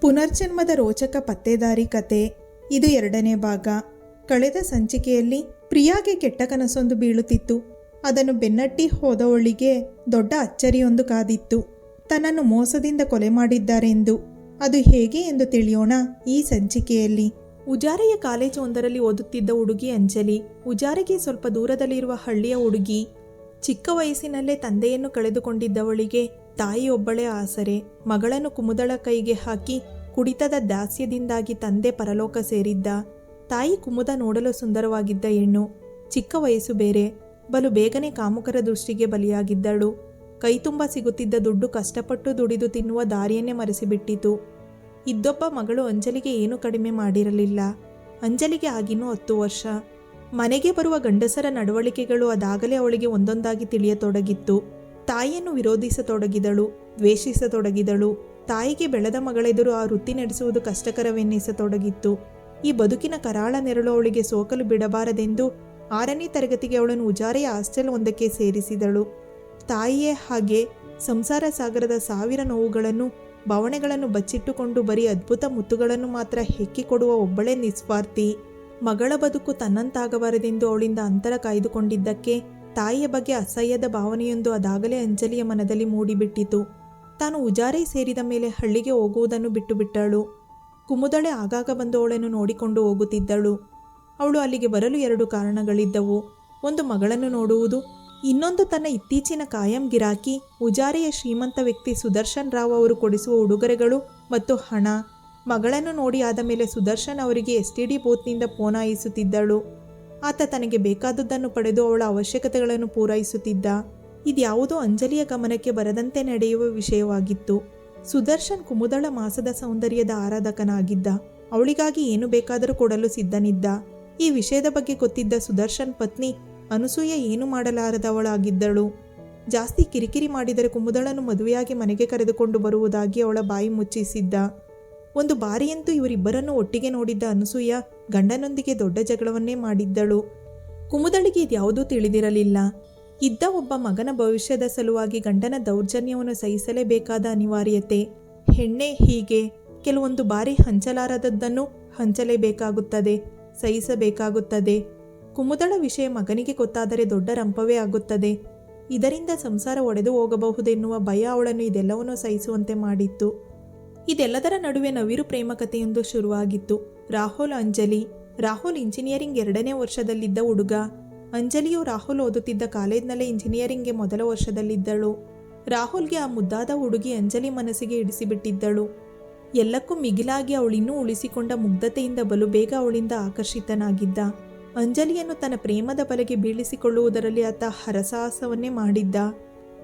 ಪುನರ್ಜನ್ಮದ ರೋಚಕ ಪತ್ತೆದಾರಿ ಕತೆ. ಇದು ಎರಡನೇ ಭಾಗ. ಕಳೆದ ಸಂಚಿಕೆಯಲ್ಲಿ ಪ್ರಿಯಾಗೆ ಕೆಟ್ಟ ಕನಸೊಂದು ಬೀಳುತ್ತಿತ್ತು. ಅದನ್ನು ಬೆನ್ನಟ್ಟಿ ಹೋದವಳಿಗೆ ದೊಡ್ಡ ಅಚ್ಚರಿಯೊಂದು ಕಾದಿತ್ತು. ತನ್ನನ್ನು ಮೋಸದಿಂದ ಕೊಲೆ ಮಾಡಿದ್ದಾರೆಂದು. ಅದು ಹೇಗೆ ಎಂದು ತಿಳಿಯೋಣ ಈ ಸಂಚಿಕೆಯಲ್ಲಿ. ಉಜಾರೆಯ ಕಾಲೇಜು ಒಂದರಲ್ಲಿ ಓದುತ್ತಿದ್ದ ಹುಡುಗಿ ಅಂಜಲಿ, ಉಜಾರೆಗೆ ಸ್ವಲ್ಪ ದೂರದಲ್ಲಿರುವ ಹಳ್ಳಿಯ ಹುಡುಗಿ. ಚಿಕ್ಕ ವಯಸ್ಸಿನಲ್ಲೇ ತಂದೆಯನ್ನು ಕಳೆದುಕೊಂಡಿದ್ದವಳಿಗೆ ತಾಯಿಯೊಬ್ಬಳೇ ಆಸರೆ, ಮಗಳನ್ನು ಕುಮುದಳ ಕೈಗೆ ಹಾಕಿ ಕುಡಿತದ ದಾಸ್ಯದಿಂದಾಗಿ ತಂದೆ ಪರಲೋಕ ಸೇರಿದ್ದ. ತಾಯಿ ಕುಮುದ ನೋಡಲು ಸುಂದರವಾಗಿದ್ದ ಹೆಣ್ಣು. ಚಿಕ್ಕ ವಯಸ್ಸು ಬೇರೆ, ಬಲು ಬೇಗನೆ ಕಾಮುಕರ ದೃಷ್ಟಿಗೆ ಬಲಿಯಾಗಿದ್ದಳು. ಕೈತುಂಬ ಸಿಗುತ್ತಿದ್ದ ದುಡ್ಡು ಕಷ್ಟಪಟ್ಟು ದುಡಿದು ತಿನ್ನುವ ದಾರಿಯನ್ನೇ ಮರೆಸಿಬಿಟ್ಟಿತು. ಇದ್ದೊಬ್ಬ ಮಗಳು ಅಂಜಲಿಗೆ ಏನೂ ಕಡಿಮೆ ಮಾಡಿರಲಿಲ್ಲ. ಅಂಜಲಿಗೆ ಆಗಿನ್ನೂ ಹತ್ತು ವರ್ಷ. ಮನೆಗೆ ಬರುವ ಗಂಡಸರ ನಡವಳಿಕೆಗಳು ಅದಾಗಲೇ ಅವಳಿಗೆ ಒಂದೊಂದಾಗಿ ತಿಳಿಯತೊಡಗಿತ್ತು. ತಾಯಿಯನ್ನು ವಿರೋಧಿಸತೊಡಗಿದಳು, ದ್ವೇಷಿಸತೊಡಗಿದಳು. ತಾಯಿಗೆ ಬೆಳೆದ ಮಗಳೆದುರು ಆ ವೃತ್ತಿ ನಡೆಸುವುದು ಕಷ್ಟಕರವೆನ್ನಿಸತೊಡಗಿತ್ತು. ಈ ಬದುಕಿನ ಕರಾಳ ನೆರಳು ಅವಳಿಗೆ ಸೋಕಲು ಬಿಡಬಾರದೆಂದು ಆರನೇ ತರಗತಿಗೆ ಅವಳನ್ನು ಉಜಾರೆಯ ಹಾಸ್ಟೆಲ್ ಒಂದಕ್ಕೆ ಸೇರಿಸಿದಳು. ತಾಯಿಯೇ ಹಾಗೆ ಸಂಸಾರ ಸಾಗರದ ಸಾವಿರ ನೋವುಗಳನ್ನು, ಭಾವನೆಗಳನ್ನು ಬಚ್ಚಿಟ್ಟುಕೊಂಡು ಬರೀ ಅದ್ಭುತ ಮುತ್ತುಗಳನ್ನು ಮಾತ್ರ ಹೆಕ್ಕಿಕೊಡುವ ಒಬ್ಬಳೇ ನಿಸ್ವಾರ್ಥಿ. ಮಗಳ ಬದುಕು ತನ್ನಂತಾಗಬಾರದೆಂದು ಅವಳಿಂದ ಅಂತರ ಕಾಯ್ದುಕೊಂಡಿದ್ದಕ್ಕೆ ತಾಯಿಯ ಬಗ್ಗೆ ಅಸಹ್ಯದ ಭಾವನೆಯೊಂದು ಅದಾಗಲೇ ಅಂಜಲಿಯ ಮನದಲ್ಲಿ ಮೂಡಿಬಿಟ್ಟಿತು. ತಾನು ಉಜಾರೆ ಸೇರಿದ ಮೇಲೆ ಹಳ್ಳಿಗೆ ಹೋಗುವುದನ್ನು ಬಿಟ್ಟು ಬಿಟ್ಟಳು ಕುಮುದಳೆ ಆಗಾಗ ಬಂದು ಅವಳನ್ನು ನೋಡಿಕೊಂಡು ಹೋಗುತ್ತಿದ್ದಳು. ಅವಳು ಅಲ್ಲಿಗೆ ಬರಲು ಎರಡು ಕಾರಣಗಳಿದ್ದವು. ಒಂದು ಮಗಳನ್ನು ನೋಡುವುದು, ಇನ್ನೊಂದು ತನ್ನ ಇತ್ತೀಚಿನ ಕಾಯಂ ಗಿರಾಕಿ, ಉಜಾರೆಯ ಶ್ರೀಮಂತ ವ್ಯಕ್ತಿ ಸುದರ್ಶನ್ ರಾವ್ ಅವರು ಕೊಡಿಸುವ ಉಡುಗೊರೆಗಳು ಮತ್ತು ಹಣ. ಮಗಳನ್ನು ನೋಡಿ ಆದ ಮೇಲೆ ಸುದರ್ಶನ್ ಅವರಿಗೆ ಎಸ್ ಟಿ ಡಿ ಬೂತ್ನಿಂದ ಪೋನಾಯಿಸುತ್ತಿದ್ದಳು ಆತ ತನಗೆ ಬೇಕಾದದ್ದನ್ನು ಪಡೆದು ಅವಳ ಅವಶ್ಯಕತೆಗಳನ್ನು ಪೂರೈಸುತ್ತಿದ್ದ. ಇದ್ಯಾವುದೋ ಅಂಜಲಿಯ ಗಮನಕ್ಕೆ ಬರದಂತೆ ನಡೆಯುವ ವಿಷಯವಾಗಿತ್ತು. ಸುದರ್ಶನ್ ಕುಮುದಳ ಮಾಸದ ಸೌಂದರ್ಯದ ಆರಾಧಕನಾಗಿದ್ದ. ಅವಳಿಗಾಗಿ ಏನು ಬೇಕಾದರೂ ಕೊಡಲು ಸಿದ್ಧನಿದ್ದ. ಈ ವಿಷಯದ ಬಗ್ಗೆ ಗೊತ್ತಿದ್ದ ಸುದರ್ಶನ್ ಪತ್ನಿ, ಅನುಸೂಯ ಏನು ಮಾಡಲಾರದವಳಾಗಿದ್ದಳು. ಜಾಸ್ತಿ ಕಿರಿಕಿರಿ ಮಾಡಿದರೆ ಕುಮುದಳನ್ನು ಮದುವೆಯಾಗಿ ಮನೆಗೆ ಕರೆದುಕೊಂಡು ಬರುವುದಾಗಿ ಅವಳ ಬಾಯಿ ಮುಚ್ಚಿಸಿದ್ದ. ಒಂದು ಬಾರಿಯಂತೂ ಇವರಿಬ್ಬರನ್ನು ಒಟ್ಟಿಗೆ ನೋಡಿದ್ದ ಅನಸೂಯ ಗಂಡನೊಂದಿಗೆ ದೊಡ್ಡ ಜಗಳವನ್ನೇ ಮಾಡಿದ್ದಳು. ಕುಮುದಳಿಗೆ ಇದ್ಯಾವುದೂ ತಿಳಿದಿರಲಿಲ್ಲ. ಇದ್ದ ಒಬ್ಬ ಮಗನ ಭವಿಷ್ಯದ ಸಲುವಾಗಿ ಗಂಡನ ದೌರ್ಜನ್ಯವನ್ನು ಸಹಿಸಲೇಬೇಕಾದ ಅನಿವಾರ್ಯತೆ. ಹೆಣ್ಣೆ ಹೀಗೆ. ಕೆಲವೊಂದು ಬಾರಿ ಹಂಚಲಾರದದ್ದನ್ನು ಹಂಚಲೇಬೇಕಾಗುತ್ತದೆ, ಸಹಿಸಬೇಕಾಗುತ್ತದೆ. ಕುಮುದಳ ವಿಷಯ ಮಗನಿಗೆ ಗೊತ್ತಾದರೆ ದೊಡ್ಡ ರಂಪವೇ ಆಗುತ್ತದೆ. ಇದರಿಂದ ಸಂಸಾರ ಒಡೆದು ಹೋಗಬಹುದೆನ್ನುವ ಭಯ ಅವಳನ್ನು ಇದೆಲ್ಲವನ್ನೂ ಸಹಿಸುವಂತೆ ಮಾಡಿತ್ತು. ಇದೆಲ್ಲದರ ನಡುವೆ ನವಿರು ಪ್ರೇಮ ಕಥೆಯೊಂದು ಶುರುವಾಗಿತ್ತು. ರಾಹುಲ್, ಅಂಜಲಿ. ರಾಹುಲ್ ಇಂಜಿನಿಯರಿಂಗ್ ಎರಡನೇ ವರ್ಷದಲ್ಲಿದ್ದ ಹುಡುಗ. ಅಂಜಲಿಯು ರಾಹುಲ್ ಓದುತ್ತಿದ್ದ ಕಾಲೇಜ್ನಲ್ಲೇ ಇಂಜಿನಿಯರಿಂಗ್ಗೆ ಮೊದಲ ವರ್ಷದಲ್ಲಿದ್ದಳು. ರಾಹುಲ್ಗೆ ಆ ಮುದ್ದಾದ ಹುಡುಗಿ ಅಂಜಲಿ ಮನಸ್ಸಿಗೆ ಇಡಿಸಿಬಿಟ್ಟಿದ್ದಳು. ಎಲ್ಲಕ್ಕೂ ಮಿಗಿಲಾಗಿ ಅವಳಿನ್ನೂ ಉಳಿಸಿಕೊಂಡ ಮುಗ್ಧತೆಯಿಂದ ಬಲು ಬೇಗ ಅವಳಿಂದ ಆಕರ್ಷಿತನಾಗಿದ್ದ. ಅಂಜಲಿಯನ್ನು ತನ್ನ ಪ್ರೇಮದ ಬಲೆಗೆ ಬೀಳಿಸಿಕೊಳ್ಳುವುದರಲ್ಲಿ ಆತ ಹರಸಾಹಸವನ್ನೇ ಮಾಡಿದ್ದ.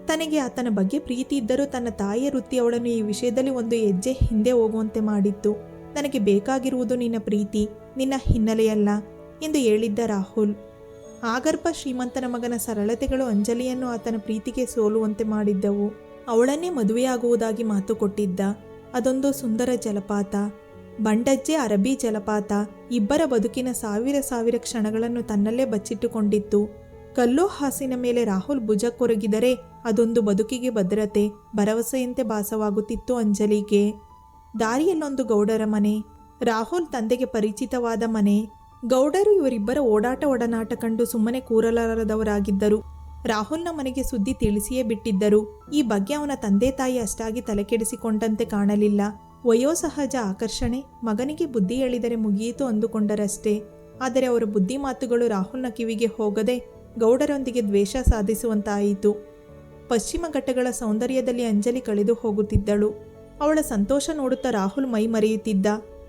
ತನಗೆ ಆತನ ಬಗ್ಗೆ ಪ್ರೀತಿ ಇದ್ದರೂ ತನ್ನ ತಾಯಿಯ ವೃತ್ತಿ ಅವಳನ್ನು ಈ ವಿಷಯದಲ್ಲಿ ಒಂದು ಹೆಜ್ಜೆ ಹಿಂದೆ ಹೋಗುವಂತೆ ಮಾಡಿತ್ತು. ನನಗೆ ಬೇಕಾಗಿರುವುದು ನಿನ್ನ ಪ್ರೀತಿ, ನಿನ್ನ ಹಿನ್ನೆಲೆಯಲ್ಲ ಎಂದು ಹೇಳಿದ್ದ ರಾಹುಲ್. ಆಗರ್ಭ ಶ್ರೀಮಂತನ ಮಗನ ಸರಳತೆಗಳು ಅಂಜಲಿಯನ್ನು ಆತನ ಪ್ರೀತಿಗೆ ಸೋಲುವಂತೆ ಮಾಡಿದ್ದವು. ಅವಳನ್ನೇ ಮದುವೆಯಾಗುವುದಾಗಿ ಮಾತು ಕೊಟ್ಟಿದ್ದ. ಅದೊಂದು ಸುಂದರ ಜಲಪಾತ. ಬಂಡಜ್ಜೆ ಅರಬಿ ಜಲಪಾತ ಇಬ್ಬರ ಬದುಕಿನ ಸಾವಿರ ಸಾವಿರ ಕ್ಷಣಗಳನ್ನು ತನ್ನಲ್ಲೇ ಬಚ್ಚಿಟ್ಟುಕೊಂಡಿತ್ತು. ಕಲ್ಲು ಹಾಸಿನ ಮೇಲೆ ರಾಹುಲ್ ಭುಜ ಕೊರಗಿದರೆ ಅದೊಂದು ಬದುಕಿಗೆ ಭದ್ರತೆ, ಭರವಸೆಯಂತೆ ಭಾಸವಾಗುತ್ತಿತ್ತು ಅಂಜಲಿಗೆ. ದಾರಿಯಲ್ಲೊಂದು ಗೌಡರ ಮನೆ, ರಾಹುಲ್ ತಂದೆಗೆ ಪರಿಚಿತವಾದ ಮನೆ. ಗೌಡರು ಇವರಿಬ್ಬರ ಓಡಾಟ ಒಡನಾಟ ಕಂಡು ಸುಮ್ಮನೆ ಕೂರಲಾರದವರಾಗಿದ್ದರು. ರಾಹುಲ್ನ ಮನೆಗೆ ಸುದ್ದಿ ತಿಳಿಸಿಯೇ ಬಿಟ್ಟಿದ್ದರು. ಈ ಬಗ್ಗೆ ಅವನ ತಂದೆ ತಾಯಿ ಅಷ್ಟಾಗಿ ತಲೆಕೆಡಿಸಿಕೊಂಡಂತೆ ಕಾಣಲಿಲ್ಲ. ವಯೋಸಹಜ ಆಕರ್ಷಣೆ, ಮಗನಿಗೆ ಬುದ್ಧಿ ಹೇಳಿದರೆ ಮುಗಿಯಿತು ಅಂದುಕೊಂಡರಷ್ಟೇ. ಆದರೆ ಅವರ ಬುದ್ಧಿ ಮಾತುಗಳು ರಾಹುಲ್ನ ಕಿವಿಗೆ ಹೋಗದೆ ಗೌಡರೊಂದಿಗೆ ದ್ವೇಷ ಸಾಧಿಸುವಂತಾಯಿತು. ಪಶ್ಚಿಮ ಘಟ್ಟಗಳ ಸೌಂದರ್ಯದಲ್ಲಿ ಅಂಜಲಿ ಕಳೆದು ಹೋಗುತ್ತಿದ್ದಳು. ಅವಳ ಸಂತೋಷ ನೋಡುತ್ತಾ ರಾಹುಲ್ ಮೈ ಮರೆಯುತ್ತಿದ್ದ.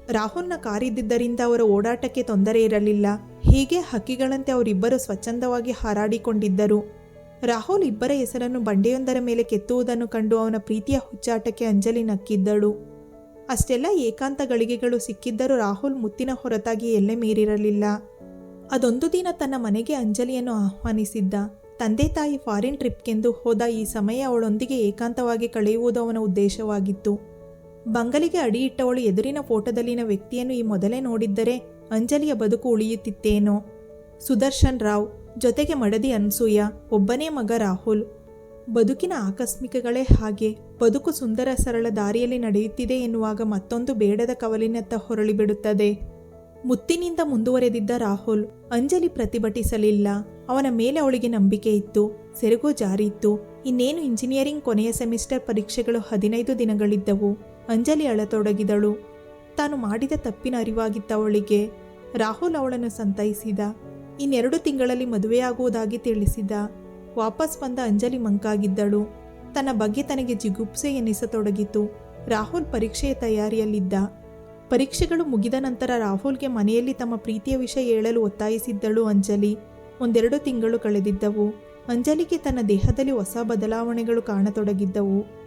ರಾಹುಲ್ನ ಕಾರಿದ್ದರಿಂದ ಅವರ ಓಡಾಟಕ್ಕೆ ತೊಂದರೆ ಇರಲಿಲ್ಲ. ಹೀಗೆ ಹಕ್ಕಿಗಳಂತೆ ಅವರಿಬ್ಬರು ಸ್ವಚ್ಛಂದವಾಗಿ ಹಾರಾಡಿಕೊಂಡಿದ್ದರು. ರಾಹುಲ್ ಇಬ್ಬರ ಹೆಸರನ್ನು ಬಂಡೆಯೊಂದರ ಮೇಲೆ ಕೆತ್ತುವುದನ್ನು ಕಂಡು ಅವನ ಪ್ರೀತಿಯ ಹುಚ್ಚಾಟಕ್ಕೆ ಅಂಜಲಿ ನಕ್ಕಿದ್ದಳು. ಅಷ್ಟೆಲ್ಲ ಏಕಾಂತ ಗಳಿಗೆಗಳು ಸಿಕ್ಕಿದ್ದರೂ ರಾಹುಲ್ ಮುತ್ತಿನ ಹೊರತಾಗಿ ಎಲ್ಲೆ ಮೀರಿರಲಿಲ್ಲ. ಅದೊಂದು ದಿನ ತನ್ನ ಮನೆಗೆ ಅಂಜಲಿಯನ್ನು ಆಹ್ವಾನಿಸಿದ್ದ. ತಂದೆ ತಾಯಿ ಫಾರಿನ್ ಟ್ರಿಪ್ಗೆಂದು ಹೋದ ಈ ಸಮಯ ಅವಳೊಂದಿಗೆ ಏಕಾಂತವಾಗಿ ಕಳೆಯುವುದು ಅವನ ಉದ್ದೇಶವಾಗಿತ್ತು. ಬಂಗಲಿಗೆ ಅಡಿಯಿಟ್ಟವಳು ಎದುರಿನ ಫೋಟೋದಲ್ಲಿನ ವ್ಯಕ್ತಿಯನ್ನು ಈ ಮೊದಲೇ ನೋಡಿದ್ದರೆ ಅಂಜಲಿಯ ಬದುಕು ಉಳಿಯುತ್ತಿತ್ತೇನೋ. ಸುದರ್ಶನ್ ರಾವ್ ಜೊತೆಗೆ ಮಡದಿ ಅನ್ಸೂಯ, ಒಬ್ಬನೇ ಮಗ ರಾಹುಲ್. ಬದುಕಿನ ಆಕಸ್ಮಿಕಗಳೇ ಹಾಗೆ, ಬದುಕು ಸುಂದರ ಸರಳ ದಾರಿಯಲ್ಲಿ ನಡೆಯುತ್ತಿದೆ ಎನ್ನುವಾಗ ಮತ್ತೊಂದು ಬೇಡದ ಕವಲಿನತ್ತ ಹೊರಳಿಬಿಡುತ್ತದೆ. ಮುತ್ತಿನಿಂದ ಮುಂದುವರೆದಿದ್ದ ರಾಹುಲ್ ಅಂಜಲಿ ಪ್ರತಿಭಟಿಸಲಿಲ್ಲ. ಅವನ ಮೇಲೆ ಅವಳಿಗೆ ನಂಬಿಕೆ ಇತ್ತು, ಸೆರಗು ಜಾರಿತ್ತು ಇನ್ನೇನು ಇಂಜಿನಿಯರಿಂಗ್ ಕೊನೆಯ ಸೆಮಿಸ್ಟರ್ ಪರೀಕ್ಷೆಗಳು ಹದಿನೈದು ದಿನಗಳಿದ್ದವು. ಅಂಜಲಿ ಅಳತೊಡಗಿದಳು. ತಾನು ಮಾಡಿದ ತಪ್ಪಿನ ಅರಿವಾಗಿದ್ದ ಅವಳಿಗೆ ರಾಹುಲ್ ಅವಳನ್ನು ಸಂತೈಸಿದ. ಇನ್ನೆರಡು ತಿಂಗಳಲ್ಲಿ ಮದುವೆಯಾಗುವುದಾಗಿ ತಿಳಿಸಿದ. ವಾಪಸ್ ಬಂದ ಅಂಜಲಿ ಮಂಕಾಗಿದ್ದಳು. ತನ್ನ ಬಗ್ಗೆ ತನಗೆ ಜಿಗುಪ್ಸೆ ಎನ್ನಿಸತೊಡಗಿತು. ರಾಹುಲ್ ಪರೀಕ್ಷೆಯ ತಯಾರಿಯಲ್ಲಿದ್ದ. ಪರೀಕ್ಷೆಗಳು ಮುಗಿದ ನಂತರ ರಾಹುಲ್ಗೆ ಮನೆಯಲ್ಲಿ ತಮ್ಮ ಪ್ರೀತಿಯ ವಿಷಯ ಹೇಳಲು ಒತ್ತಾಯಿಸಿದ್ದಳು ಅಂಜಲಿ. ಒಂದೆರಡು ತಿಂಗಳು ಕಳೆದಿದ್ದವು. ಅಂಜಲಿಗೆ ತನ್ನ ದೇಹದಲ್ಲಿ ಹೊಸ ಬದಲಾವಣೆಗಳು ಕಾಣತೊಡಗಿದ್ದವು.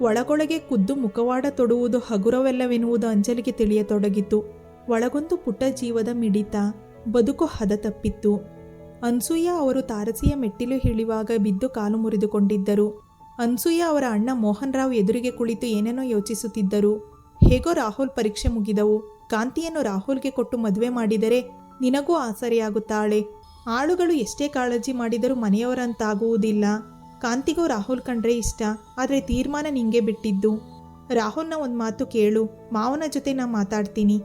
ಒಳಗೊಳಗೆ ಖುದ್ದು ಮುಖವಾಡ ತೊಡುವುದು ಹಗುರವೆಲ್ಲವೆನ್ನುವುದು ಅಂಜಲಿಗೆ ತಿಳಿಯತೊಡಗಿತು. ಒಳಗೊಂದು ಪುಟ್ಟ ಜೀವದ ಮಿಡಿತ ಬದುಕು ಹದ ತಪ್ಪಿತ್ತು. ಅನ್ಸೂಯ ಅವರು ತಾರಸಿಯ ಮೆಟ್ಟಿಲು ಇಳಿವಾಗ ಬಿದ್ದು ಕಾಲು ಮುರಿದುಕೊಂಡಿದ್ದರು. ಅನ್ಸೂಯ ಅವರ ಅಣ್ಣ ಮೋಹನ್ ರಾವ್ ಎದುರಿಗೆ ಕುಳಿತು ಏನೇನೋ ಯೋಚಿಸುತ್ತಿದ್ದರು. ಹೇಗೋ ರಾಹುಲ್ ಪರೀಕ್ಷೆ ಮುಗಿದವು. ಕಾಂತಿಯನ್ನು ರಾಹುಲ್ಗೆ ಕೊಟ್ಟು ಮದುವೆ ಮಾಡಿದರೆ ನಿನಗೂ ಆಸರೆಯಾಗುತ್ತಾಳೆ. ಆಳುಗಳು ಎಷ್ಟೇ ಕಾಳಜಿ ಮಾಡಿದರೂ ಮನೆಯವರಂತಾಗುವುದಿಲ್ಲ. ಕಾಂತಿಗೂ ರಾಹುಲ್ ಕಂಡ್ರೆ ಇಷ್ಟ, ಆದರೆ ತೀರ್ಮಾನ ನಿಂಗೆ ಬಿಟ್ಟಿದ್ದು. ರಾಹುಲ್ನ ಒಂದು ಮಾತು ಕೇಳು, ಮಾವನ ಜೊತೆ ನಾ ಮಾತಾಡ್ತೀನಿ.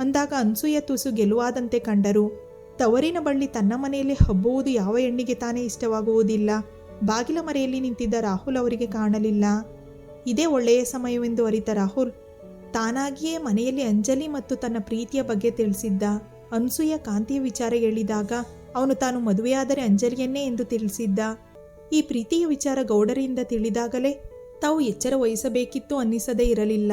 ಅಂದಾಗ ಅನ್ಸೂಯ ತುಸು ಗೆಲುವಾದಂತೆ ಕಂಡರು. ತವರಿನ ಬಳ್ಳಿ ತನ್ನ ಮನೆಯಲ್ಲಿ ಹಬ್ಬುವುದು ಯಾವ ಹೆಣ್ಣಿಗೆ ತಾನೇ ಇಷ್ಟವಾಗುವುದಿಲ್ಲ. ಬಾಗಿಲ ಮರೆಯಲ್ಲಿ ನಿಂತಿದ್ದ ರಾಹುಲ್ ಅವರಿಗೆ ಕಾಣಲಿಲ್ಲ. ಇದೇ ಒಳ್ಳೆಯ ಸಮಯವೆಂದು ಅರಿತ ರಾಹುಲ್ ತಾನಾಗಿಯೇ ಮನೆಯಲ್ಲಿ ಅಂಜಲಿ ಮತ್ತು ತನ್ನ ಪ್ರೀತಿಯ ಬಗ್ಗೆ ತಿಳಿಸಿದ್ದ. ಅನ್ಸೂಯ ಕಾಂತಿಯ ವಿಚಾರ ಹೇಳಿದಾಗ, ಅವನು ತಾನು ಮದುವೆಯಾದರೆ ಅಂಜಲಿಯನ್ನೇ ಎಂದು ತಿಳಿಸಿದ್ದ. ಈ ಪ್ರೀತಿಯ ವಿಚಾರ ಗೌಡರಿಂದ ತಿಳಿದಾಗಲೇ ತಾವು ಎಚ್ಚರ ವಹಿಸಬೇಕಿತ್ತು ಅನ್ನಿಸದೇ ಇರಲಿಲ್ಲ.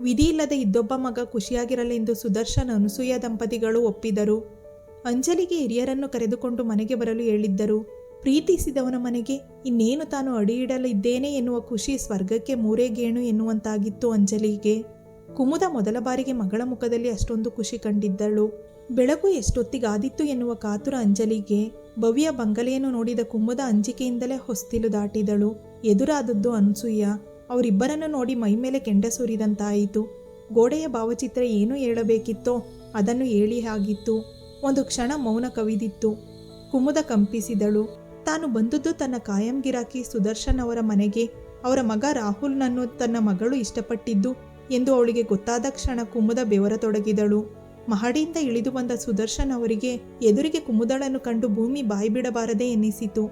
ವಿಧಿ ಇಲ್ಲದೆ ಇದ್ದೊಬ್ಬ ಮಗ ಖುಷಿಯಾಗಿರಲೆಂದು ಸುದರ್ಶನ್ ಅನಸೂಯ ದಂಪತಿಗಳು ಒಪ್ಪಿದರು. ಅಂಜಲಿಗೆ ಹಿರಿಯರನ್ನು ಕರೆದುಕೊಂಡು ಮನೆಗೆ ಬರಲು ಹೇಳಿದ್ದರು. ಪ್ರೀತಿಸಿದವನ ಮನೆಗೆ ಇನ್ನೇನು ತಾನು ಅಡಿಯಿಡಲಿದ್ದೇನೆ ಎನ್ನುವ ಖುಷಿ ಸ್ವರ್ಗಕ್ಕೆ ಮೂರೇಗೇಣು ಎನ್ನುವಂತಾಗಿತ್ತು ಅಂಜಲಿಗೆ. ಕುಮುದ ಮೊದಲ ಬಾರಿಗೆ ಮಗಳ ಮುಖದಲ್ಲಿ ಅಷ್ಟೊಂದು ಖುಷಿ ಕಂಡಿದ್ದಳು. ಬೆಳಗು ಎಷ್ಟೊತ್ತಿಗಾದಿತ್ತು ಎನ್ನುವ ಕಾತುರ ಅಂಜಲಿಗೆ ಭವ್ಯ ಬಂಗಲೆಯನ್ನು ನೋಡಿದ ಕುಮ್ಮದ ಅಂಜಿಕೆಯಿಂದಲೇ ಹೊಸ್ತಿಲು ದಾಟಿದಳು. ಎದುರಾದದ್ದು ಅನ್ಸೂಯ. ಅವರಿಬ್ಬರನ್ನು ನೋಡಿ ಮೈಮೇಲೆ ಕೆಂಡ ಸುರಿದಂತಾಯಿತು. ಗೋಡೆಯ ಭಾವಚಿತ್ರ ಏನು ಹೇಳಬೇಕಿತ್ತೋ ಅದನ್ನು ಹೇಳಿ ಆಗಿತ್ತು ಒಂದು ಕ್ಷಣ ಮೌನ ಕವಿದಿತ್ತು. ಕುಮುದ ಕಂಪಿಸಿದಳು. ತಾನು ಬಂದದ್ದು ತನ್ನ ಕಾಯಂ ಗಿರಾಕಿ ಸುದರ್ಶನ್ ಅವರ ಮನೆಗೆ. ಅವರ ಮಗ ರಾಹುಲ್ನನ್ನು ತನ್ನ ಮಗಳು ಇಷ್ಟಪಟ್ಟಿದ್ದು ಎಂದು ಅವಳಿಗೆ ಗೊತ್ತಾದ ಕ್ಷಣ ಕುಮುದ ಬೆವರತೊಡಗಿದಳು ಮಹಡಿಯಿಂದ ಇಳಿದು ಬಂದ ಸುದರ್ಶನ್ ಅವರಿಗೆ ಎದುರಿಗೆ ಕುಮುದಳನ್ನು ಕಂಡು ಭೂಮಿ ಬಾಯಿಬಿಡಬಾರದೆ ಎನ್ನಿಸಿತು.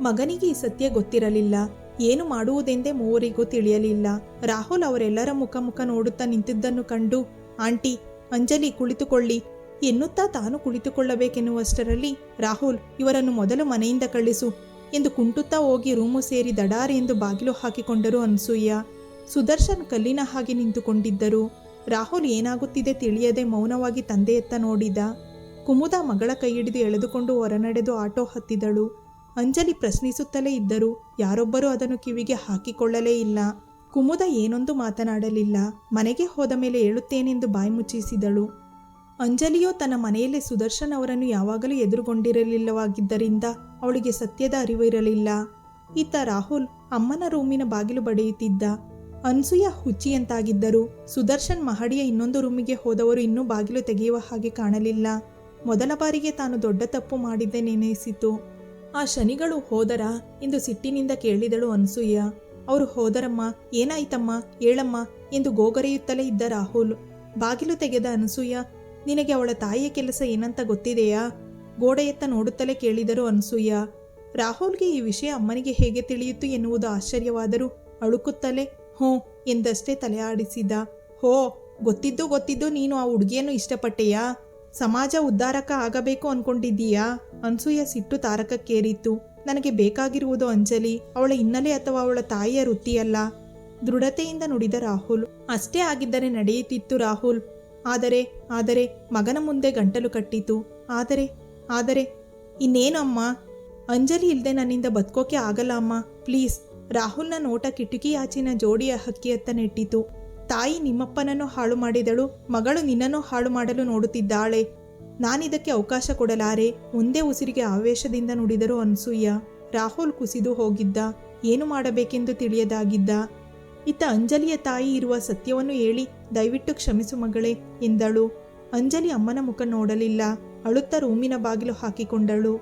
ಮಗನಿಗೆ ಈ ಸತ್ಯ ಗೊತ್ತಿರಲಿಲ್ಲ. ಏನು ಮಾಡುವುದೆಂದೇ ಮೂವರಿಗೂ ತಿಳಿಯಲಿಲ್ಲ. ರಾಹುಲ್ ಅವರೆಲ್ಲರ ಮುಖ ಮುಖ ನೋಡುತ್ತಾ ನಿಂತಿದ್ದನ್ನು ಕಂಡು, ಆಂಟಿ, ಅಂಜಲಿ ಕುಳಿತುಕೊಳ್ಳಿ. ಎನ್ನುತ್ತಾ ತಾನು ಕುಳಿತುಕೊಳ್ಳಬೇಕೆನ್ನುವಷ್ಟರಲ್ಲಿ ರಾಹುಲ್, ಇವರನ್ನು ಮೊದಲು ಮನೆಯಿಂದ ಕಳಿಸು ಎಂದು ಕುಂಟುತ್ತಾ ಹೋಗಿ ರೂಮು ಸೇರಿ ದಡಾರೆ ಎಂದು ಬಾಗಿಲು ಹಾಕಿಕೊಂಡರು ಅನ್ಸೂಯ್ಯ ಸುದರ್ಶನ್ ಕಲ್ಲಿನ ಹಾಗೆ ನಿಂತುಕೊಂಡಿದ್ದರು. ರಾಹುಲ್ ಏನಾಗುತ್ತಿದೆ ತಿಳಿಯದೆ ಮೌನವಾಗಿ ತಂದೆಯತ್ತ ನೋಡಿದ. ಕುಮುದ ಮಗಳ ಕೈಹಿಡಿದು ಎಳೆದುಕೊಂಡು ಹೊರನಡೆದು ಆಟೋ ಹತ್ತಿದಳು. ಅಂಜಲಿ ಪ್ರಶ್ನಿಸುತ್ತಲೇ ಇದ್ದರು, ಯಾರೊಬ್ಬರೂ ಅದನ್ನು ಕಿವಿಗೆ ಹಾಕಿಕೊಳ್ಳಲೇ ಇಲ್ಲ. ಕುಮುದ ಏನೊಂದು ಮಾತನಾಡಲಿಲ್ಲ, ಮನೆಗೆ ಹೋದ ಮೇಲೆ ಹೇಳುತ್ತೇನೆಂದು ಬಾಯಿ ಮುಚ್ಚಿಸಿದಳು. ಅಂಜಲಿಯೋ ತನ್ನ ಮನೆಯಲ್ಲೇ ಸುದರ್ಶನ್ ಅವರನ್ನು ಯಾವಾಗಲೂ ಎದುರುಗೊಂಡಿರಲಿಲ್ಲವಾಗಿದ್ದರಿಂದ ಅವಳಿಗೆ ಸತ್ಯದ ಅರಿವು ಇರಲಿಲ್ಲ ಇತ್ತ ರಾಹುಲ್ ಅಮ್ಮನ ರೂಮಿನ ಬಾಗಿಲು ಬಡಿಯುತ್ತಿದ್ದ. ಅನ್ಸೂಯ ಹುಚ್ಚಿಯಂತಾಗಿದ್ದರು ಸುದರ್ಶನ್ ಮಹಡಿಯ ಇನ್ನೊಂದು ರೂಮಿಗೆ ಹೋದವರು ಇನ್ನೂ ಬಾಗಿಲು ತೆಗೆಯುವ ಹಾಗೆ ಕಾಣಲಿಲ್ಲ. ಮೊದಲ ಬಾರಿಗೆ ತಾನು ದೊಡ್ಡ ತಪ್ಪು ಮಾಡಿದ್ದೆ ನೆನೆಸಿತು. ಆ ಶನಿಗಳು ಹೋದರ? ಎಂದು ಸಿಟ್ಟಿನಿಂದ ಕೇಳಿದಳು ಅನ್ಸೂಯ. ಅವರು ಹೋದರಮ್ಮ, ಏನಾಯ್ತಮ್ಮ ಏಳಮ್ಮ ಎಂದು ಗೋಗರೆಯುತ್ತಲೇ ಇದ್ದ ರಾಹುಲ್. ಬಾಗಿಲು ತೆಗೆದ ಅನಸೂಯ, ನಿನಗೆ ಅವಳ ತಾಯಿಯ ಕೆಲಸ ಏನಂತ ಗೊತ್ತಿದೆಯಾ? ಗೋಡೆಯತ್ತ ನೋಡುತ್ತಲೇ ಕೇಳಿದರು ಅನ್ಸೂಯ. ರಾಹುಲ್ಗೆ ಈ ವಿಷಯ ಅಮ್ಮನಿಗೆ ಹೇಗೆ ತಿಳಿಯಿತು ಎನ್ನುವುದು ಆಶ್ಚರ್ಯವಾದರೂ ಅಳುಕುತ್ತಲೇ ಹ್ಞೂ, ಎಂದಷ್ಟೇ ತಲೆ ಆಡಿಸಿದ ಹೋ, ಗೊತ್ತಿದ್ದು ಗೊತ್ತಿದ್ದು ನೀನು ಆ ಹುಡುಗಿಯನ್ನು ಇಷ್ಟಪಟ್ಟೆಯಾ? ಸಮಾಜ ಉದ್ಧಾರಕ ಆಗಬೇಕು ಅನ್ಕೊಂಡಿದ್ದೀಯಾ? ಅನ್ಸೂಯ ಸಿಟ್ಟು ತಾರಕಕ್ಕೇರಿತ್ತು. ನನಗೆ ಬೇಕಾಗಿರುವುದು ಅಂಜಲಿ, ಅವಳ ಹಿನ್ನೆಲೆ ಅಥವಾ ಅವಳ ತಾಯಿಯ ವೃತ್ತಿಯಲ್ಲ. ದೃಢತೆಯಿಂದ ನುಡಿದ ರಾಹುಲ್. ಅಷ್ಟೇ ಆಗಿದ್ದರೆ ನಡೆಯುತ್ತಿತ್ತು ರಾಹುಲ್. ಆದರೆ ಆದರೆ, ಮಗನ ಮುಂದೆ ಗಂಟಲು ಕಟ್ಟಿತು. ಆದರೆ ಆದರೆ, ಇನ್ನೇನಮ್ಮ? ಅಂಜಲಿ ಇಲ್ಲದೆ ನನ್ನಿಂದ ಬದುಕೋಕೆ ಆಗಲ್ಲ ಅಮ್ಮ. ಪ್ಲೀಸ್. ರಾಹುಲ್ನ ನೋಟ ಕಿಟಕಿಯಾಚಿನ ಜೋಡಿಯ ಹಕ್ಕಿಯತ್ತ ನೆಟ್ಟಿತು ತಾಯಿ ನಿಮ್ಮಪ್ಪನನ್ನು ಹಾಳು ಮಾಡಿದಳು, ಮಗಳು ನಿನ್ನನ್ನು ಹಾಳು ಮಾಡಲು ನೋಡುತ್ತಿದ್ದಾಳೆ. ನಾನಿದಕ್ಕೆ ಅವಕಾಶ ಕೊಡಲಾರೆ, ಒಂದೇ ಉಸಿರಿಗೆ ಆವೇಶದಿಂದ ನುಡಿದರು ಅನ್ಸೂಯ. ರಾಹುಲ್ ಕುಸಿದು ಹೋಗಿದ್ದ, ಏನು ಮಾಡಬೇಕೆಂದು ತಿಳಿಯದಾಗಿದ್ದ. ಇತ್ತ ಅಂಜಲಿಯ ತಾಯಿ ಇರುವ ಸತ್ಯವನ್ನು ಹೇಳಿ ದಯವಿಟ್ಟು ಕ್ಷಮಿಸು ಮಗಳೇ, ಎಂದಳು. ಅಂಜಲಿ ಅಮ್ಮನ ಮುಖ ನೋಡಲಿಲ್ಲ, ಅಳುತ್ತಾ ರೂಮಿನ ಬಾಗಿಲು ಹಾಕಿಕೊಂಡಳು.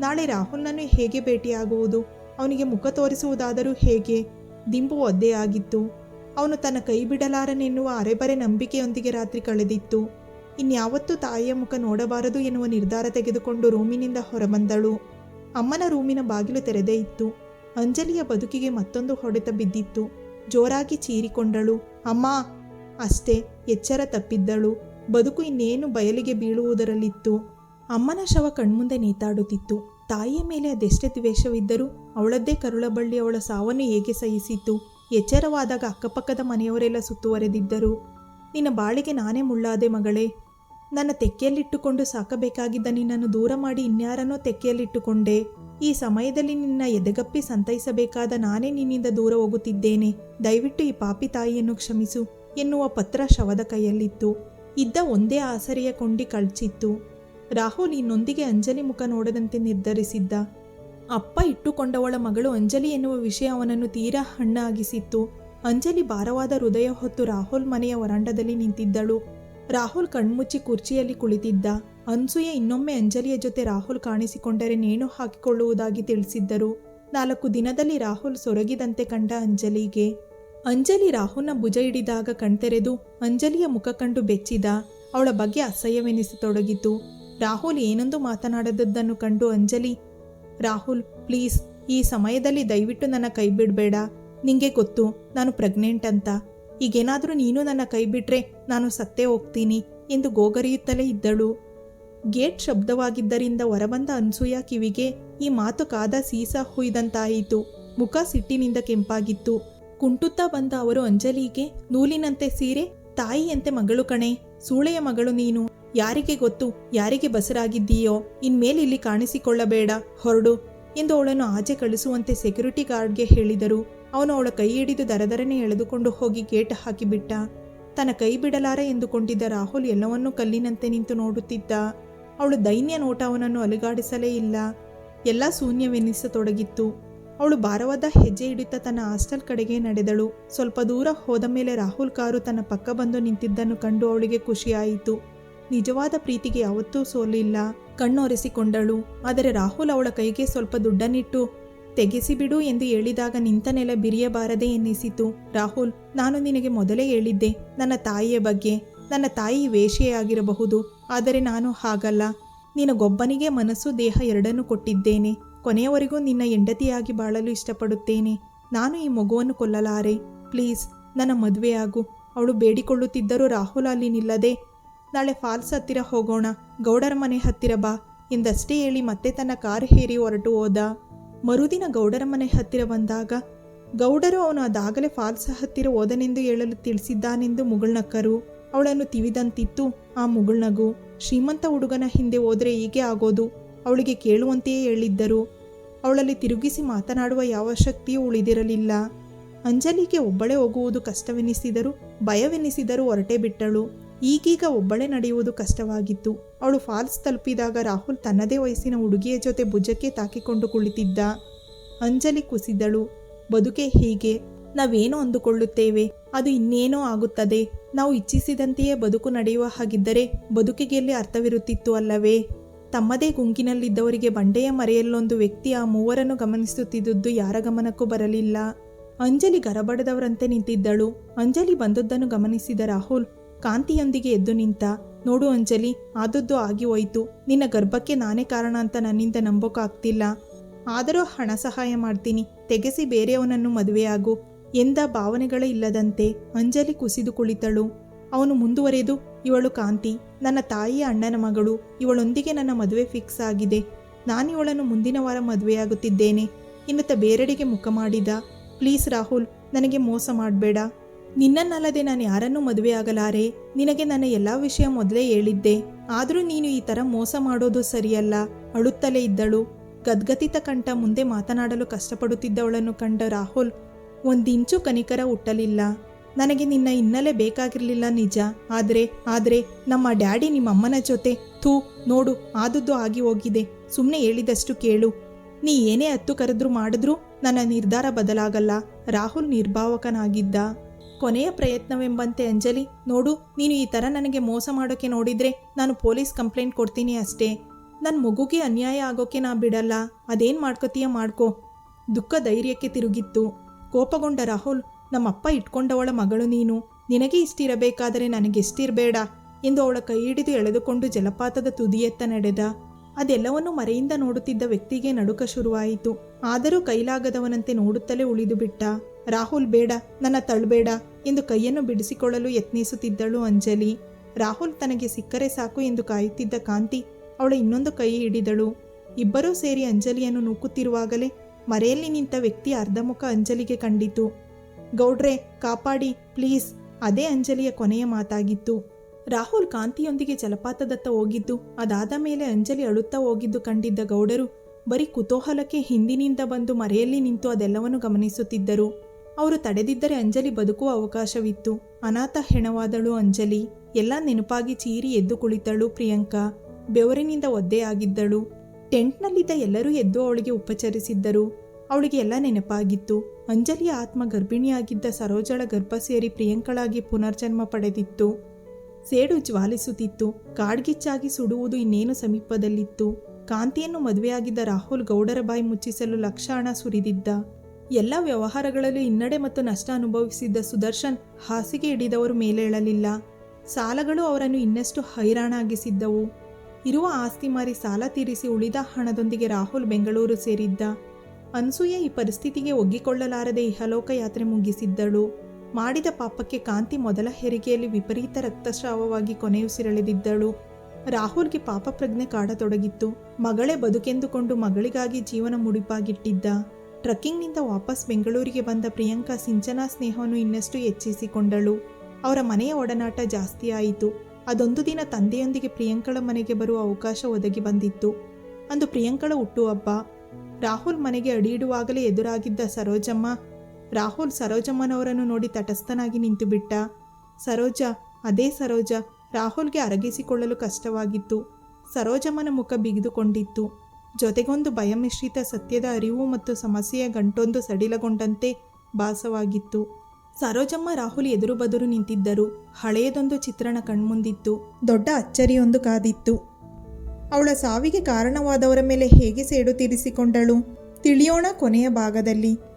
ನಾಳೆ ರಾಹುಲ್ನನ್ನು ಹೇಗೆ ಭೇಟಿಯಾಗುವುದು? ಅವನಿಗೆ ಮುಖ ತೋರಿಸುವುದಾದರೂ ಹೇಗೆ? ದಿಂಬು ಒದ್ದೆಯಾಗಿತ್ತು ಅವನು ತನ್ನ ಕೈ ಬಿಡಲಾರನೆನ್ನುವ ಅರೆಬರೆ ನಂಬಿಕೆಯೊಂದಿಗೆ ರಾತ್ರಿ ಕಳೆದಿತ್ತು. ಇನ್ಯಾವತ್ತೂ ತಾಯಿಯ ಮುಖ ನೋಡಬಾರದು ಎನ್ನುವ ನಿರ್ಧಾರ ತೆಗೆದುಕೊಂಡು ರೂಮಿನಿಂದ ಹೊರಬಂದಳು. ಅಮ್ಮನ ರೂಮಿನ ಬಾಗಿಲು ತೆರೆದೇ ಇತ್ತು. ಅಂಜಲಿಯ ಬದುಕಿಗೆ ಮತ್ತೊಂದು ಹೊಡೆತ ಬಿದ್ದಿತ್ತು. ಜೋರಾಗಿ ಚೀರಿಕೊಂಡಳು. ಅಮ್ಮ! ಅಷ್ಟೇ, ಎಚ್ಚರ ತಪ್ಪಿದ್ದಳು. ಬದುಕು ಇನ್ನೇನು ಬಯಲಿಗೆ ಬೀಳುವುದರಲ್ಲಿತ್ತು. ಅಮ್ಮನ ಶವ ಕಣ್ಮುಂದೆ ನೇತಾಡುತ್ತಿತ್ತು. ತಾಯಿಯ ಮೇಲೆ ಅದೆಷ್ಟೇ ದ್ವೇಷವಿದ್ದರೂ ಅವಳದ್ದೇ ಕರುಳಬಳ್ಳಿ ಅವಳ ಸಾವನ್ನು ಹೇಗೆ ಸಹಿಸಿತ್ತು? ಎಚ್ಚರವಾದಾಗ ಅಕ್ಕಪಕ್ಕದ ಮನೆಯವರೆಲ್ಲ ಸುತ್ತುವರೆದಿದ್ದರು. ನಿನ್ನ ಬಾಳಿಗೆ ನಾನೇ ಮುಳ್ಳಾದೆ ಮಗಳೇ. ನನ್ನ ತೆಕ್ಕೆಯಲ್ಲಿಟ್ಟುಕೊಂಡು ಸಾಕಬೇಕಾಗಿದ್ದ ನಿನ್ನನ್ನು ದೂರ ಮಾಡಿ ಇನ್ಯಾರನ್ನೋ ತೆಕ್ಕೆಯಲ್ಲಿಟ್ಟುಕೊಂಡೆ. ಈ ಸಮಯದಲ್ಲಿ ನಿನ್ನ ಎದೆಗಪ್ಪಿ ಸಂತೈಸಬೇಕಾದ ನಾನೇ ನಿನ್ನಿಂದ ದೂರ ಹೋಗುತ್ತಿದ್ದೇನೆ. ದಯವಿಟ್ಟು ಈ ಪಾಪಿ ತಾಯಿಯನ್ನು ಕ್ಷಮಿಸು ಎನ್ನುವ ಪತ್ರ ಶವದ ಕೈಯಲ್ಲಿತ್ತು. ಇದ್ದ ಒಂದೇ ಆಸರೆಯ ಕೊಂಡಿ ಕಳ್ಚಿತ್ತು ರಾಹುಲ್ ಇನ್ನೊಂದಿಗೆ ಅಂಜಲಿ ಮುಖ ನೋಡದಂತೆ ನಿರ್ಧರಿಸಿದ್ದ. ಅಪ್ಪ ಇಟ್ಟುಕೊಂಡವಳ ಮಗಳು ಅಂಜಲಿ ಎನ್ನುವ ವಿಷಯ ಅವನನ್ನು ತೀರಾ ಹಣ್ಣಾಗಿಸಿತ್ತು. ಅಂಜಲಿ ಭಾರವಾದ ಹೃದಯ ಹೊತ್ತು ರಾಹುಲ್ ಮನೆಯ ವರಾಂಡದಲ್ಲಿ ನಿಂತಿದ್ದಳು. ರಾಹುಲ್ ಕಣ್ಮುಚ್ಚಿ ಕುರ್ಚಿಯಲ್ಲಿ ಕುಳಿತಿದ್ದ. ಅನ್ಸೂಯ ಇನ್ನೊಮ್ಮೆ ಅಂಜಲಿಯ ಜೊತೆ ರಾಹುಲ್ ಕಾಣಿಸಿಕೊಂಡರೆ ನೇಣು ಹಾಕಿಕೊಳ್ಳುವುದಾಗಿ ತಿಳಿಸಿದ್ದರು. ನಾಲ್ಕು ದಿನದಲ್ಲಿ ರಾಹುಲ್ ಸೊರಗಿದಂತೆ ಕಂಡ ಅಂಜಲಿಗೆ, ಅಂಜಲಿ ರಾಹುಲ್ನ ಭುಜ ಹಿಡಿದಾಗ ಕಣ್ತೆರೆದು ಅಂಜಲಿಯ ಮುಖ ಕಂಡು ಬೆಚ್ಚಿದ. ಅವಳ ಬಗ್ಗೆ ಅಸಹ್ಯವೆನಿಸತೊಡಗಿತು. ರಾಹುಲ್ ಏನೊಂದು ಮಾತನಾಡದದ್ದನ್ನು ಕಂಡು ಅಂಜಲಿ, ರಾಹುಲ್ ಪ್ಲೀಸ್ ಈ ಸಮಯದಲ್ಲಿ ದಯವಿಟ್ಟು ನನ್ನ ಕೈ ಬಿಡಬೇಡ. ನಿಂಗೆ ಗೊತ್ತು, ನಾನು ಪ್ರೆಗ್ನೆಂಟ್ ಅಂತ. ಈಗೇನಾದರೂ ನೀನು ನನ್ನ ಕೈ ಬಿಟ್ರೆ ನಾನು ಸತ್ತೇ ಹೋಗ್ತೀನಿ ಎಂದು ಗೋಗರಿಯುತ್ತಲೇ ಇದ್ದಳು. ಗೇಟ್ ಶಬ್ದವಾಗಿದ್ದರಿಂದ ಹೊರಬಂದ ಅನ್ಸೂಯ ಕಿವಿಗೆ ಈ ಮಾತು ಕಾದ ಸೀಸ ಹುಯ್ದಂತಾಯಿತು. ಮುಖ ಸಿಟ್ಟಿನಿಂದ ಕೆಂಪಾಗಿತ್ತು. ಕುಂಟುತ್ತಾ ಬಂದ ಅವರು ಅಂಜಲಿಗೆ, ನೂಲಿನಂತೆ ಸೀರೆ, ತಾಯಿಯಂತೆ ಮಗಳು ಕಣೆ, ಸೂಳೆಯ ಮಗಳು ನೀನು. ಯಾರಿಗೆ ಗೊತ್ತು? ಯಾರಿಗೆ ಬಸರಾಗಿದ್ದೀಯೋ? ಇನ್ಮೇಲೆ ಇಲ್ಲಿ ಕಾಣಿಸಿಕೊಳ್ಳಬೇಡ. ಹೊರಡು. ಎಂದು ಅವಳನ್ನು ಆಚೆ ಕಳಿಸುವಂತೆ ಸೆಕ್ಯೂರಿಟಿ ಗಾರ್ಡ್ಗೆ ಹೇಳಿದರು. ಅವನು ಅವಳ ಕೈ ಹಿಡಿದು ದರದರನೆ ಎಳೆದುಕೊಂಡು ಹೋಗಿ ಗೇಟ್ ಹಾಕಿಬಿಟ್ಟ. ತನ್ನ ಕೈ ಬಿಡಲಾರ ಎಂದುಕೊಂಡಿದ್ದ ರಾಹುಲ್ ಎಲ್ಲವನ್ನೂ ಕಲ್ಲಿನಂತೆ ನಿಂತು ನೋಡುತ್ತಿದ್ದ. ಅವಳು ದೈನ್ಯ ನೋಟ ಅವನನ್ನು ಅಲುಗಾಡಿಸಲೇ ಇಲ್ಲ. ಎಲ್ಲ ಶೂನ್ಯವೆನಿಸತೊಡಗಿತ್ತು. ಅವಳು ಭಾರವಾದ ಹೆಜ್ಜೆ ಇಡುತ್ತಾ ತನ್ನ ಹಾಸ್ಟೆಲ್ ಕಡೆಗೆ ನಡೆದಳು. ಸ್ವಲ್ಪ ದೂರ ಹೋದ ಮೇಲೆ ರಾಹುಲ್ ಕಾರು ತನ್ನ ಪಕ್ಕ ಬಂದು ನಿಂತಿದ್ದನ್ನು ಕಂಡು ಅವಳಿಗೆ ಖುಷಿಯಾಯಿತು. ನಿಜವಾದ ಪ್ರೀತಿಗೆ ಯಾವತ್ತೂ ಸೋಲಿಲ್ಲ. ಕಣ್ಣೊರೆಸಿಕೊಂಡಳು. ಆದರೆ ರಾಹುಲ್ ಅವಳ ಕೈಗೆ ಸ್ವಲ್ಪ ದುಡ್ಡನ್ನಿಟ್ಟು ತೆಗೆಸಿಬಿಡು ಎಂದು ಹೇಳಿದಾಗ ನಿಂತ ನೆಲ ಬಿರಿಯಬಾರದೆ ಎನ್ನಿಸಿತು. ರಾಹುಲ್, ನಾನು ನಿನಗೆ ಮೊದಲೇ ಹೇಳಿದ್ದೆ, ನನ್ನ ತಾಯಿಯ ಬಗ್ಗೆ. ನನ್ನ ತಾಯಿ ವೇಷೆಯಾಗಿರಬಹುದು ಆದರೆ ನಾನು ಹಾಗಲ್ಲ. ನಿನಗೊಬ್ಬನಿಗೆ ಮನಸ್ಸು, ದೇಹ ಎರಡನ್ನೂ ಕೊಟ್ಟಿದ್ದೇನೆ. ಕೊನೆಯವರೆಗೂ ನಿನ್ನ ಹೆಂಡತಿಯಾಗಿ ಬಾಳಲು ಇಷ್ಟಪಡುತ್ತೇನೆ. ನಾನು ಈ ಮಗುವನ್ನು ಕೊಲ್ಲಲಾರೆ. ಪ್ಲೀಸ್, ನನ್ನ ಮದುವೆಯಾಗು. ಅವಳು ಬೇಡಿಕೊಳ್ಳುತ್ತಿದ್ದರೂ ರಾಹುಲ್ ಅಲ್ಲಿ ನಿಲ್ಲದೆ ನಾಳೆ ಫಾಲ್ಸ್ ಹತ್ತಿರ ಹೋಗೋಣ. ಗೌಡರ ಮನೆ ಹತ್ತಿರ ಬಾ. ಎಂದಷ್ಟೇ ಹೇಳಿ ಮತ್ತೆ ತನ್ನ ಕಾರ್ ಹೇರಿ ಹೊರಟು ಹೋದ. ಮರುದಿನ ಗೌಡರ ಮನೆ ಹತ್ತಿರ ಬಂದಾಗ, ಗೌಡರು ಅವನು ಅದಾಗಲೇ ಫಾಲ್ಸ್ ಹತ್ತಿರ ಹೋದನೆಂದು ಹೇಳಲು ತಿಳಿಸಿದ್ದಾನೆಂದು ಮುಗುಳ್ನಕ್ಕರು ಅವಳನ್ನು ತಿವಿದಂತಿತ್ತು ಆ ಮುಗುಳ್ನಗು ಶ್ರೀಮಂತ ಹುಡುಗನ ಹಿಂದೆ ಹೋದರೆ ಹೀಗೆ ಆಗೋದು? ಅವಳಿಗೆ ಕೇಳುವಂತೆಯೇ ಹೇಳಿದ್ದರು. ಅವಳಲ್ಲಿ ತಿರುಗಿಸಿ ಮಾತನಾಡುವ ಯಾವ ಶಕ್ತಿಯೂ ಉಳಿದಿರಲಿಲ್ಲ. ಅಂಜಲಿಗೆ ಒಬ್ಬಳೇ ಹೋಗುವುದು ಕಷ್ಟವೆನಿಸಿದರೂ, ಭಯವೆನಿಸಿದರೂ ಹೊರಟೇ ಬಿಟ್ಟಳು. ಈಗೀಗ ಒಬ್ಬಳೇ ನಡೆಯುವುದು ಕಷ್ಟವಾಗಿತ್ತು. ಅವಳು ಫಾಲ್ಸ್ ತಲುಪಿದಾಗ ರಾಹುಲ್ ತನ್ನದೇ ವಯಸ್ಸಿನ ಹುಡುಗಿಯ ಜೊತೆ ಭುಜಕ್ಕೆ ತಾಕಿಕೊಂಡು ಕುಳಿತಿದ್ದ. ಅಂಜಲಿ ಕುಸಿದಳು. ಬದುಕೆ ಹೀಗೆ. ನಾವೇನೋ ಅಂದುಕೊಳ್ಳುತ್ತೇವೆ? ಅದು ಇನ್ನೇನೋ ಆಗುತ್ತದೆ. ನಾವು ಇಚ್ಛಿಸಿದಂತೆಯೇ ಬದುಕು ನಡೆಯುವ ಹಾಗಿದ್ದರೆ ಬದುಕಿಗೆಲ್ಲಿ ಅರ್ಥವಿರುತ್ತಿತ್ತು ಅಲ್ಲವೇ? ತಮ್ಮದೇ ಗುಂಗಿನಲ್ಲಿದ್ದವರಿಗೆ ಬಂಡೆಯ ಮರೆಯಲ್ಲೊಂದು ವ್ಯಕ್ತಿ ಆ ಮೂವರನ್ನು ಗಮನಿಸುತ್ತಿದ್ದುದು ಯಾರ ಗಮನಕ್ಕೂ ಬರಲಿಲ್ಲ. ಅಂಜಲಿ ಗರಬಡದವರಂತೆ ನಿಂತಿದ್ದಳು. ಅಂಜಲಿ ಬಂದದ್ದನ್ನು ಗಮನಿಸಿದ ರಾಹುಲ್ ಕಾಂತಿಯೊಂದಿಗೆ ಎದ್ದು ನಿಂತ, ನೋಡು ಅಂಜಲಿ, ಆದದ್ದು ಆಗಿ ಹೋಯಿತು. ನಿನ್ನ ಗರ್ಭಕ್ಕೆ ನಾನೇ ಕಾರಣ ಅಂತ ನನ್ನಿಂದ ನಂಬೋಕಾಗ್ತಿಲ್ಲ ಆದರೂ ಹಣ ಸಹಾಯ ಮಾಡ್ತೀನಿ. ತೆಗೆಸಿ ಬೇರೆಯವನನ್ನು ಮದುವೆಯಾಗು. ಎಂದ ಭಾವನೆಗಳೇ ಇಲ್ಲದಂತೆ ಅಂಜಲಿ ಕುಸಿದು ಕುಳಿತಳು. ಅವನು ಮುಂದುವರೆದು, ಇವಳು ಕಾಂತಿ. ನನ್ನ ತಾಯಿಯ ಅಣ್ಣನ ಮಗಳು. ಇವಳೊಂದಿಗೆ ನನ್ನ ಮದುವೆ ಫಿಕ್ಸ್ ಆಗಿದೆ. ನಾನಿವಳನ್ನು ಮುಂದಿನ ವಾರ ಮದುವೆಯಾಗುತ್ತಿದ್ದೇನೆ. ಇನ್ನತ್ತ ಬೇರೆಡೆಗೆ ಮುಖ ಮಾಡಿದ. ಪ್ಲೀಸ್ ರಾಹುಲ್, ನನಗೆ ಮೋಸ ಮಾಡಬೇಡ. ನಿನ್ನನ್ನಲ್ಲದೆ ನಾನು ಯಾರನ್ನೂ ಮದುವೆಯಾಗಲಾರೆ ನಿನಗೆ ನನ್ನ ಎಲ್ಲ ವಿಷಯ ಮೊದಲೇ ಹೇಳಿದ್ದೆ. ಆದರೂ ನೀನು ಈ ಥರ ಮೋಸ ಮಾಡೋದು ಸರಿಯಲ್ಲ. ಅಳುತ್ತಲೇ ಇದ್ದಳು. ಗದ್ಗತಿತ ಕಂಠ ಮುಂದೆ ಮಾತನಾಡಲು ಕಷ್ಟಪಡುತ್ತಿದ್ದವಳನ್ನು ಕಂಡ ರಾಹುಲ್, ಒಂದಿಂಚು ಕನಿಕರ ಹುಟ್ಟಲಿಲ್ಲ. ನನಗೆ ನಿನ್ನ ಹಿನ್ನೆಲೆ ಬೇಕಾಗಿರಲಿಲ್ಲ ನಿಜ. ಆದರೆ ಆದರೆ ನಮ್ಮ ಡ್ಯಾಡಿ ನಿಮ್ಮಮ್ಮನ ಜೊತೆ ಥೂ, ನೋಡು, ಆದುದ್ದು ಆಗಿ ಹೋಗಿದೆ. ಸುಮ್ಮನೆ ಹೇಳಿದಷ್ಟು ಕೇಳು. ನೀ ಏನೇ ಹತ್ತು ಕರೆದ್ರೂ ಮಾಡಿದ್ರೂ ನನ್ನ ನಿರ್ಧಾರ ಬದಲಾಗಲ್ಲ. ರಾಹುಲ್ ನಿರ್ಭಾವಕನಾಗಿದ್ದ. ಕೊನೆಯ ಪ್ರಯತ್ನವೆಂಬಂತೆ ಅಂಜಲಿ, ನೋಡು, ನೀನು ಈ ಥರ ನನಗೆ ಮೋಸ ಮಾಡೋಕೆ ನೋಡಿದ್ರೆ ನಾನು ಪೊಲೀಸ್ ಕಂಪ್ಲೇಂಟ್ ಕೊಡ್ತೀನಿ ಅಷ್ಟೇ. ನನ್ನ ಮಗುಗೆ ಅನ್ಯಾಯ ಆಗೋಕೆ ನಾ ಬಿಡಲ್ಲ, ಅದೇನು ಮಾಡ್ಕೋತೀಯ ಮಾಡ್ಕೋ. ದುಃಖ ಧೈರ್ಯಕ್ಕೆ ತಿರುಗಿತ್ತು. ಕೋಪಗೊಂಡ ರಾಹುಲ್, ನಮ್ಮಪ್ಪ ಇಟ್ಕೊಂಡವಳ ಮಗಳು ನೀನು, ನಿನಗೆ ಇಷ್ಟಿರಬೇಕಾದರೆ ನನಗೆಷ್ಟಿರಬೇಡ ಎಂದು ಅವಳ ಕೈ ಹಿಡಿದು ಎಳೆದುಕೊಂಡು ಜಲಪಾತದ ತುದಿಯತ್ತ ನಡೆದ. ಅದೆಲ್ಲವನ್ನೂ ಮರೆಯಿಂದ ನೋಡುತ್ತಿದ್ದ ವ್ಯಕ್ತಿಗೆ ನಡುಕ ಶುರುವಾಯಿತು. ಆದರೂ ಕೈಲಾಗದವನಂತೆ ನೋಡುತ್ತಲೇ ಉಳಿದು ಬಿಟ್ಟ ರಾಹುಲ್ ಬೇಡ, ನನ್ನ ತಳ್ಬೇಡ ಎಂದು ಕೈಯನ್ನು ಬಿಡಿಸಿಕೊಳ್ಳಲು ಯತ್ನಿಸುತ್ತಿದ್ದಳು ಅಂಜಲಿ. ರಾಹುಲ್ ತನಗೆ ಸಿಕ್ಕರೆ ಸಾಕು ಎಂದು ಕಾಯುತ್ತಿದ್ದ ಕಾಂತಿ ಅವಳ ಇನ್ನೊಂದು ಕೈ ಹಿಡಿದಳು. ಇಬ್ಬರೂ ಸೇರಿ ಅಂಜಲಿಯನ್ನು ನೂಕುತ್ತಿರುವಾಗಲೇ ಮರೆಯಲ್ಲಿ ನಿಂತ ವ್ಯಕ್ತಿ ಅರ್ಧಮುಖ ಅಂಜಲಿಗೆ ಕಂಡಿತು. ಗೌಡ್ರೆ, ಕಾಪಾಡಿ, ಪ್ಲೀಸ್, ಅದೇ ಅಂಜಲಿಯ ಕೊನೆಯ ಮಾತಾಗಿತ್ತು. ರಾಹುಲ್ ಕಾಂತಿಯೊಂದಿಗೆ ಜಲಪಾತದತ್ತ ಹೋಗಿದ್ದು, ಅದಾದ ಮೇಲೆ ಅಂಜಲಿ ಅಳುತ್ತಾ ಹೋಗಿದ್ದು ಕಂಡಿದ್ದ ಗೌಡರು ಬರೀ ಕುತೂಹಲಕ್ಕೆ ಹಿಂದಿನಿಂದ ಬಂದು ಮರೆಯಲ್ಲಿ ನಿಂತು ಅದೆಲ್ಲವನ್ನು ಗಮನಿಸುತ್ತಿದ್ದರು. ಅವರು ತಡೆದಿದ್ದರೆ ಅಂಜಲಿ ಬದುಕುವ ಅವಕಾಶವಿತ್ತು. ಅನಾಥ ಹೆಣವಾದಳು ಅಂಜಲಿ. ಎಲ್ಲ ನೆನಪಾಗಿ ಚೀರಿ ಎದ್ದು ಕುಳಿತಳು ಪ್ರಿಯಾಂಕಾ. ಬೆವರಿನಿಂದ ಒದ್ದೆಯಾಗಿದ್ದಳು ಟೆಂಟ್ನಲ್ಲಿದ್ದ ಎಲ್ಲರೂ ಎದ್ದು ಅವಳಿಗೆ ಉಪಚರಿಸಿದ್ದರು. ಅವಳಿಗೆ ಎಲ್ಲ ನೆನಪಾಗಿತ್ತು. ಅಂಜಲಿಯ ಆತ್ಮ ಗರ್ಭಿಣಿಯಾಗಿದ್ದ ಸರೋಜಳ ಗರ್ಭ ಸೇರಿ ಪ್ರಿಯಾಂಕಳಾಗಿ ಪುನರ್ಜನ್ಮ ಪಡೆದಿತ್ತು. ಸೇಡು ಜ್ವಾಲಿಸುತ್ತಿತ್ತು. ಕಾಡ್ಗಿಚ್ಚಾಗಿ ಸುಡುವುದು ಇನ್ನೇನು ಸಮೀಪದಲ್ಲಿತ್ತು. ಕಾಂತಿಯನ್ನು ಮದುವೆಯಾಗಿದ್ದ ರಾಹುಲ್ ಗೌಡರ ಬಾಯಿ ಮುಚ್ಚಿಸಲು ಲಕ್ಷ ಹಣ ಸುರಿದಿದ್ದ. ಎಲ್ಲ ವ್ಯವಹಾರಗಳಲ್ಲಿ ಹಿನ್ನಡೆ ಮತ್ತು ನಷ್ಟ ಅನುಭವಿಸಿದ್ದ ಸುದರ್ಶನ್ ಹಾಸಿಗೆ ಹಿಡಿದವರು ಮೇಲೇಳಲಿಲ್ಲ ಸಾಲಗಳು ಅವರನ್ನು ಇನ್ನಷ್ಟು ಹೈರಾಣಾಗಿಸಿದ್ದವು. ಇರುವ ಆಸ್ತಿ ಮಾರಿ ಸಾಲ ತೀರಿಸಿ ಉಳಿದ ಹಣದೊಂದಿಗೆ ರಾಹುಲ್ ಬೆಂಗಳೂರು ಸೇರಿದ್ದ. ಅನ್ಸೂಯ ಈ ಪರಿಸ್ಥಿತಿಗೆ ಒಗ್ಗಿಕೊಳ್ಳಲಾರದೆ ಇಹಲೋಕ ಯಾತ್ರೆ ಮುಗಿಸಿದ್ದಳು. ಮಾಡಿದ ಪಾಪಕ್ಕೆ ಕಾಂತಿ ಮೊದಲ ಹೆರಿಗೆಯಲ್ಲಿ ವಿಪರೀತ ರಕ್ತಸ್ರಾವವಾಗಿ ಕೊನೆಯುಸಿರೆಳೆದಿದ್ದಳು ರಾಹುಲ್ಗೆ ಪಾಪ ಪ್ರಜ್ಞೆ ಕಾಡತೊಡಗಿತ್ತು. ಮಗಳೇ ಬದುಕೆಂದುಕೊಂಡು ಮಗಳಿಗಾಗಿ ಜೀವನ ಮುಡಿಪಾಗಿಟ್ಟಿದ್ದ. ಟ್ರಕ್ಕಿಂಗ್ನಿಂದ ವಾಪಸ್ ಬೆಂಗಳೂರಿಗೆ ಬಂದ ಪ್ರಿಯಾಂಕಾ ಸಿಂಚನಾ ಸ್ನೇಹವನ್ನು ಇನ್ನಷ್ಟು ಹೆಚ್ಚಿಸಿಕೊಂಡಳು. ಅವರ ಮನೆಯ ಒಡನಾಟ ಜಾಸ್ತಿ ಆಯಿತು. ಅದೊಂದು ದಿನ ತಂದೆಯೊಂದಿಗೆ ಪ್ರಿಯಾಂಕಳ ಮನೆಗೆ ಬರುವ ಅವಕಾಶ ಒದಗಿ ಬಂದಿತ್ತು. ಅಂದು ಪ್ರಿಯಾಂಕಳ ಹುಟ್ಟುಹಬ್ಬ ರಾಹುಲ್ ಮನೆಗೆ ಅಡಿಯಿಡುವಾಗಲೇ ಎದುರಾಗಿದ್ದ ಸರೋಜಮ್ಮ, ರಾಹುಲ್ ಸರೋಜಮ್ಮನವರನ್ನು ನೋಡಿ ತಟಸ್ಥನಾಗಿ ನಿಂತುಬಿಟ್ಟ. ಸರೋಜ, ಅದೇ ಸರೋಜ, ರಾಹುಲ್ಗೆ ಅರಗಿಸಿಕೊಳ್ಳಲು ಕಷ್ಟವಾಗಿತ್ತು. ಸರೋಜಮ್ಮನ ಮುಖ ಬಿಗಿದುಕೊಂಡಿತ್ತು. ಜೊತೆಗೊಂದು ಭಯಮಿಶ್ರಿತ ಸತ್ಯದ ಅರಿವು ಮತ್ತು ಸಮಸ್ಯೆಯ ಗಂಟೊಂದು ಸಡಿಲಗೊಂಡಂತೆ ಭಾಸವಾಗಿತ್ತು. ಸರೋಜಮ್ಮ ರಾಹುಲ್ ಎದುರು ಬದುರು ನಿಂತಿದ್ದರು. ಹಳೆಯದೊಂದು ಚಿತ್ರಣ ಕಣ್ಮುಂದಿತ್ತು. ದೊಡ್ಡ ಅಚ್ಚರಿಯೊಂದು ಕಾದಿತ್ತು. ಅವಳ ಸಾವಿಗೆ ಕಾರಣವಾದವರ ಮೇಲೆ ಹೇಗೆ ಸೇಡು ತೀರಿಸಿಕೊಂಡಳು? ತಿಳಿಯೋಣ ಕೊನೆಯ ಭಾಗದಲ್ಲಿ.